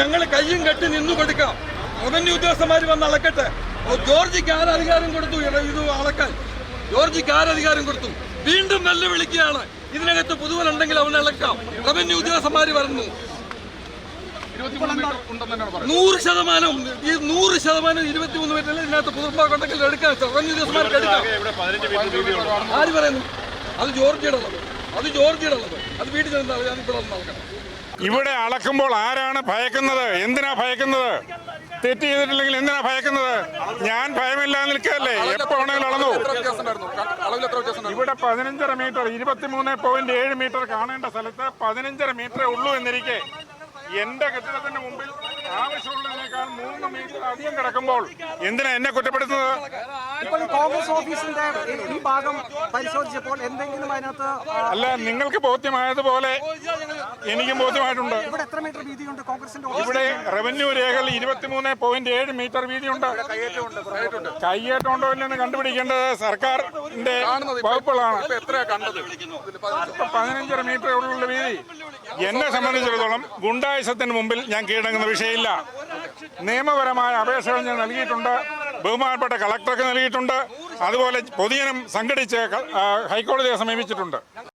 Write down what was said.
ഞങ്ങൾ കയ്യും കെട്ടി നിന്നു കൊടുക്കാം റവന്യൂ ഉദ്യോഗസ്ഥന്മാർ വന്ന് അളക്കട്ടെ. ജോർജിക്ക് ആര് അധികാരം കൊടുത്തു? ഇത് അളക്കാൻ. ജോർജിക്ക് ആര് അധികാരം കൊടുത്തു? വീണ്ടും വെല്ലുവിളിക്കുകയാണ്. ഇതിനകത്ത് പുതുവലുണ്ടെങ്കിൽ അവനെ ഇളക്കാം റവന്യൂ ഉദ്യോഗസ്ഥന്മാർ വരുന്നു. നൂറ് ശതമാനം ഈ നൂറ് ശതമാനം ഇരുപത്തിമൂന്ന് പേരിൽ ഇതിനകത്ത് പുതുപ്പാക്കുണ്ടെങ്കിൽ എടുക്കാം. റവന്യൂ ഉദ്യോഗസ്ഥന്മാർക്ക് എടുക്കാം. ആര് പറയുന്നു? അത് ജോർജിയുടെ അത് ജോർജിയുടെ ഉള്ളത് അത് വീട്ടിൽ ഞാൻ ഇവിടെ ഇവിടെ അളക്കുമ്പോൾ ആരാണ് ഭയക്കുന്നത്? എന്തിനാ ഭയക്കുന്നത്? തെറ്റ് ചെയ്തിട്ടില്ലെങ്കിൽ എന്തിനാ ഭയക്കുന്നത്? ഞാൻ ഭയമില്ലാതെ നിൽക്കല്ലേ എപ്പോ വേണമെങ്കിലും അളന്നു. ഇവിടെ പതിനഞ്ചര മീറ്റർ ഇരുപത്തിമൂന്ന് പോയിന്റ് ഏഴ് മീറ്റർ കാണേണ്ട സ്ഥലത്ത് പതിനഞ്ചര മീറ്ററേ ഉള്ളൂ എന്നിരിക്കെ. എന്റെ കെട്ടിടത്തിന്റെ മുമ്പിൽ ആവശ്യമുള്ളതിനേക്കാൾ മൂന്ന് മീറ്റർ അധികം കിടക്കുമ്പോൾ എന്തിനാ എന്നെ കുറ്റപ്പെടുത്തുന്നത്? ഇപ്പോൾ കോൺഗ്രസ് ഓഫീസിന്റെ ഈ- ഭാഗം പരിശോധിച്ചപ്പോൾ എന്തെങ്കിലും അതിനകത്ത് അല്ല നിങ്ങൾക്ക് ബോധ്യമായതുപോലെ എനിക്കും ബോധ്യമായിട്ടുണ്ട്. ഇവിടെ എത്ര മീറ്റർ വീതിയുണ്ട് കോൺഗ്രസിന്റെ ഓഫീസ് ഇവിടെ റവന്യൂ രേഖകൾ ഇരുപത്തിമൂന്ന് പോയിന്റ് ഏഴ് മീറ്റർ വീതിയുണ്ട്. കയ്യേറ്റം ഉണ്ടോ ഇല്ലെന്ന് കണ്ടുപിടിക്കേണ്ടത് സർക്കാരിന്റെ വകുപ്പുകളാണ്. കണ്ടത്? പതിനഞ്ചര മീറ്റർ ഉള്ള വീതി. എന്നെ സംബന്ധിച്ചിടത്തോളം ഗുണ്ടായുസത്തിന് മുമ്പിൽ ഞാൻ കീഴടങ്ങുന്ന വിഷയമില്ല. നിയമപരമായ അപേക്ഷകൾ ഞാൻ നൽകിയിട്ടുണ്ട്. ബഹുമാനപ്പെട്ട കളക്ടർക്ക് നൽകിയിട്ടുണ്ട്. അതുപോലെ പൊതുജനം സംഘടിച്ച് ഹൈക്കോടതിയെ സമീപിച്ചിട്ടുണ്ട്.